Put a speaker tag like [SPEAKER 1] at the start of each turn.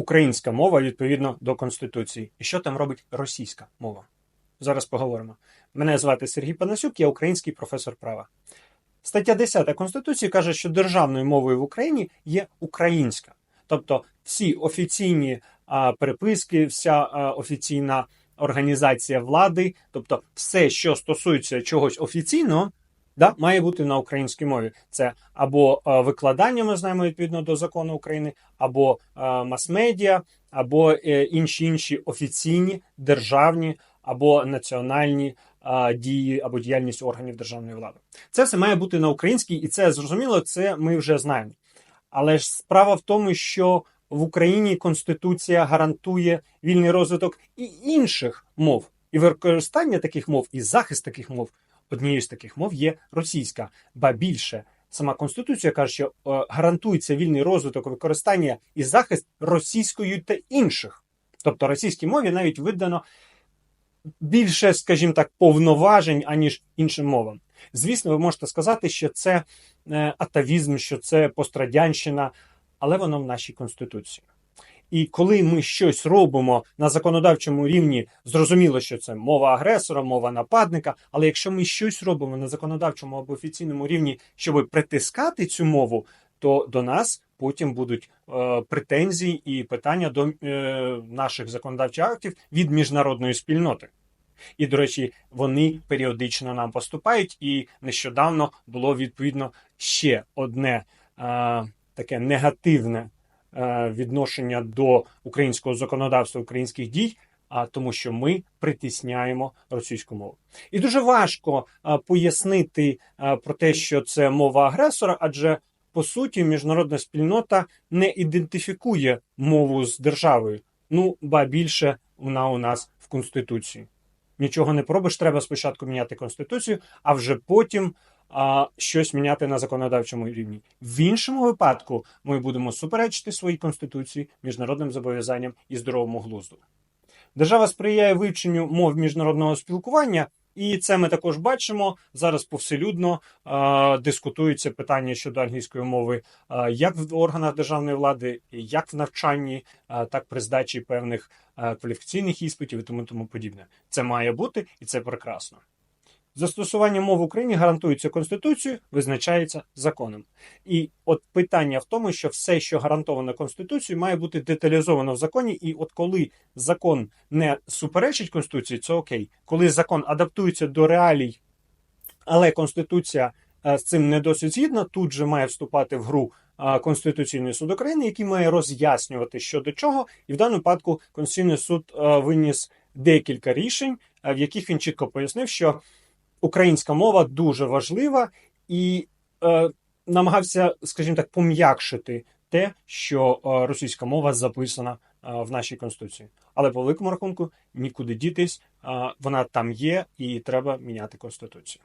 [SPEAKER 1] українська мова відповідно до Конституції. І що там робить російська мова? Зараз поговоримо. Мене звати Сергій Панасюк, я український професор права. Стаття 10 Конституції каже, що державною мовою в Україні є українська. Тобто всі офіційні а, переписки, вся а, офіційна організація влади, тобто все, що стосується чогось офіційного, да, має бути на українській мові. Це або викладання, ми знаємо відповідно до закону України, або мас-медіа, або е, інші інші офіційні державні або національні дії або діяльність органів державної влади. Це все має бути на українській, і це зрозуміло, це ми вже знаємо. Але ж справа в тому, що в Україні Конституція гарантує вільний розвиток і інших мов, і використання таких мов, і захист таких мов. Однією з таких мов є російська, ба більше. Сама конституція каже, що е, гарантується вільний розвиток, використання і захист російською та інших. Тобто російській мові навіть видано більше, скажімо так, повноважень, аніж іншим мовам. Звісно, ви можете сказати, що це е, атавізм, що це пострадянщина, але воно в нашій конституції. І коли ми щось робимо на законодавчому рівні, зрозуміло, що це мова агресора, мова нападника. Але якщо ми щось робимо на законодавчому або офіційному рівні, щоб притискати цю мову, то до нас потім будуть е, претензії і питання до е, наших законодавчих актів від міжнародної спільноти. І, до речі, вони періодично нам поступають. І нещодавно було відповідно ще одне е, таке негативне відношення до українського законодавства, українських дій. А тому, що ми притісняємо російську мову, і дуже важко а, пояснити а, про те, що це мова агресора, адже по суті міжнародна спільнота не ідентифікує мову з державою. Ну ба більше вона у нас в конституції. Нічого не пробиш, треба спочатку міняти конституцію, а вже потім а, щось міняти на законодавчому рівні. В іншому випадку ми будемо суперечити своїй конституції, міжнародним зобов'язанням і здоровому глузду. Держава сприяє вивченню мов міжнародного спілкування, і це ми також бачимо зараз. Повселюдно е, дискутуються питання щодо англійської мови, е, як в органах державної влади, як в навчанні, е, так при здачі певних е, кваліфікаційних іспитів і тому тому подібне. Це має бути і це прекрасно. Застосування мов в Україні гарантується Конституцією, визначається законом. І от питання в тому, що все, що гарантовано Конституцією, має бути деталізовано в законі. І от коли закон не суперечить Конституції, це окей. Коли закон адаптується до реалій, але Конституція е, з цим не досить згідна, тут же має вступати в гру е, Конституційний суд України, який має роз'яснювати що до чого, і в даному випадку Конституційний суд е, виніс декілька рішень, в яких він чітко пояснив, що українська мова дуже важлива і е, намагався, скажімо так, пом'якшити те, що е, російська мова записана е, в нашій конституції. Але по великому рахунку нікуди дітись, е, вона там є, і треба міняти конституцію.